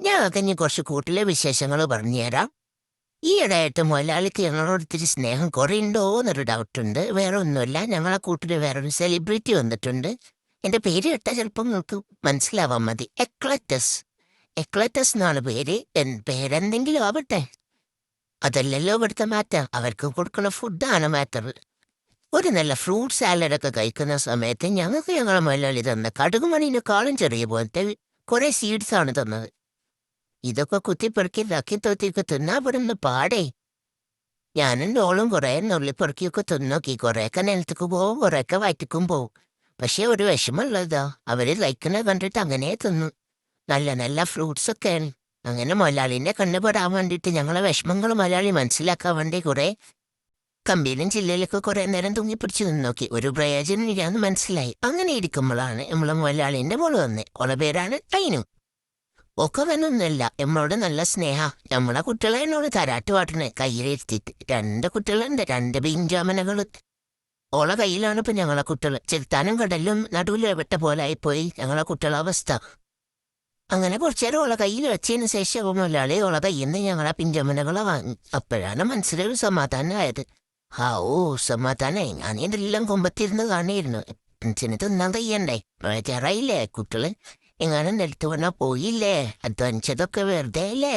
ഞാൻ അതിന് കുറച്ച് കൂട്ടിലെ വിശേഷങ്ങൾ പറഞ്ഞുതരാം. ഈയിടെയായിട്ട് മുതലാളിക്ക് ഞങ്ങളോട് ഇത്തിരി സ്നേഹം കുറയുണ്ടോ എന്നൊരു ഡൗട്ടുണ്ട്. വേറെ ഒന്നുമില്ല ഞങ്ങളെ കൂട്ടിൽ വേറൊരു സെലിബ്രിറ്റി വന്നിട്ടുണ്ട്. എന്റെ പേര് കേട്ടാൽ ചിലപ്പം നിങ്ങൾക്ക് മനസ്സിലാവാൻ മതി. എക്ലറ്റസ്. എക്ലറ്റസ് എന്നാണ് പേര്. എൻ പേരെന്തെങ്കിലും ആവട്ടെ. അതല്ലല്ലോ ഇവിടുത്തെ മാറ്റം. അവർക്ക് കൊടുക്കുന്ന ഫുഡാണ് മാറ്റർ ഒരു നല്ല ഫ്രൂട്ട് സാലഡൊക്കെ കഴിക്കുന്ന സമയത്ത് ഞങ്ങൾക്ക് ഞങ്ങളെ മുതലാളി തന്ന കടുകുമണിനെക്കാളും ചെറിയ പോലത്തെ കുറേ സീഡ്സ് ആണ് തന്നത്. ഇതൊക്കെ കുത്തിപ്പെറുക്കി ഇതാക്കി തൊത്തിക്ക് തിന്നാ പെടുന്ന പാടേ. ഞാനും ഡോളും കുറെ നുള്ളിപ്പെറുക്കിയൊക്കെ തിന്നോക്കി. കുറെയൊക്കെ നിലത്തേക്ക് പോവും കുറെയൊക്കെ വയറ്റിക്കും പോവും. പക്ഷെ ഒരു വിഷമമുള്ളതാ. അവർ ലൈക്കുന്നത് കണ്ടിട്ട് അങ്ങനെ തിന്നു. നല്ല നല്ല ഫ്രൂട്ട്സ് ഒക്കെയാണ് അങ്ങനെ മൊലാളിനെ കണ്ണുപെടാൻ വേണ്ടിയിട്ട് ഞങ്ങളെ വിഷമങ്ങൾ മലയാളി മനസ്സിലാക്കാൻ വേണ്ടി കുറെ കമ്പിയിലും ചില്ലയിലൊക്കെ കുറെ നേരം തൂങ്ങിപ്പിടിച്ച് നിന്നോക്കി. ഒരു പ്രയോജനം ഇല്ലാന്ന് മനസ്സിലായി. അങ്ങനെ ഇരിക്കുമ്പോഴാണ് നമ്മളെ മൊലാളിന്റെ മോൾ വന്നേ. ഓളെ പേരാണ് ടൈനു. ഒക്കെ വന്നൊന്നുമില്ല നമ്മളോട് നല്ല സ്നേഹ. നമ്മളെ കുട്ടികളെ എന്നോട് തരാട്ട് പാട്ടണേ. കയ്യിലിരുത്തിയിട്ട്. രണ്ട് കുട്ടികളുണ്ട്. രണ്ട് ബിഞ്ചാമനകൾ ഓളെ കയ്യിലാണ് ഇപ്പൊ ഞങ്ങളെ കുട്ടികൾ ചെലുത്താനും കടലും നടുവിൽ വിട്ട പോലെ ആയിപ്പോയി ഞങ്ങളെ കുട്ടികളെ അവസ്ഥ അങ്ങനെ കുറച്ചേരം ഓളെ കയ്യിൽ വെച്ചതിന് ശേഷം മുതലാളി ഓളെ കയ്യിൽ നിന്ന് ഞങ്ങളെ പിഞ്ചമനകളെ വാങ്ങി. അപ്പോഴാണ് മനസ്സിലൊരു സമാധാനമായത് ആ ഓ സമാധാനായി. ഞാൻ ഇതെല്ലാം കൊമ്പത്തിരുന്ന് കാണിയിരുന്നു ചെന്ന് തിന്നാൻ കഴിയണ്ടേ? ചേറായില്ലേ കുട്ടികൾ? എങ്ങനെ നിലത്ത് വന്നാ പോയില്ലേ? അധ്വാനിച്ചതൊക്കെ വെറുതെ അല്ലേ